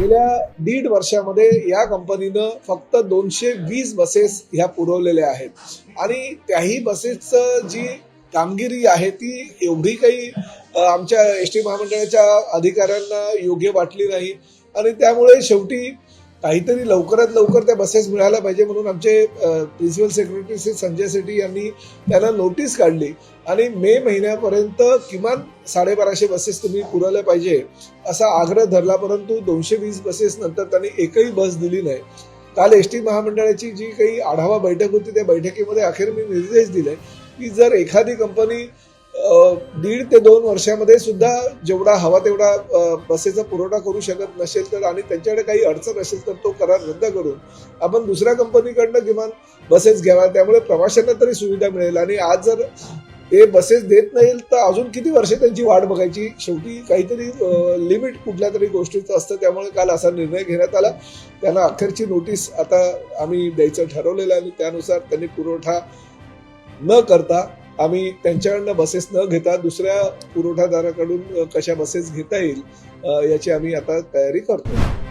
गेल्या दीड वर्षामध्ये या कंपनीनं फक्त दोनशे वीस बसेस ह्या पुरवलेल्या आहेत. आणि त्याही बसेसचं जी कामगिरी आहे ती एवढी काही आमच्या एस टी महामंडळाच्या अधिकाऱ्यांना योग्य वाटली नाही. आणि त्यामुळे शेवटी काहीतरी लवकरात लवकर त्या बसेस मिळायला पाहिजे म्हणून आमचे प्रिन्सिपल सेक्रेटरी श्री संजय सेठी यांनी त्यांना नोटीस काढली. आणि मे महिन्यापर्यंत किमान साडेबाराशे बसेस तुम्ही पुरवल्या पाहिजे असा आग्रह धरला परंतु दोनशे वीस बसेस नंतर त्यांनी एकही बस दिली नाही. काल एस टी महामंडळाची जी काही आढावा बैठक होती त्या बैठकीमध्ये अखेर मी निर्देश दिले की जर एखादी कंपनी दीड ते दोन वर्षामध्ये सुद्धा जेवढा हवा तेवढा बसेचा पुरवठा करू शकत नसेल तर आणि त्यांच्याकडे काही अडचण असेल तर तो करार रद्द करून आपण दुसऱ्या कंपनीकडनं किमान बसेस घ्याव्या. त्यामुळे प्रवाशांना तरी सुविधा मिळेल. आणि आज जर ते बसेस देत नाही तर अजून किती वर्ष त्यांची वाट बघायची? शेवटी काहीतरी लिमिट कुठल्या तरी गोष्टीचं असतं. त्यामुळे काल असा निर्णय घेण्यात आला. त्यांना अखेरची नोटीस आता आम्ही द्यायचं ठरवलेलं आहे आणि त्यानुसार त्यांनी पुरवठा न करता आम्ही त्यांच्याकडनं बसेस न घेता दुसऱ्या पुरवठादाराकडून कशा बसेस घेता येईल याची आम्ही आता तयारी करतो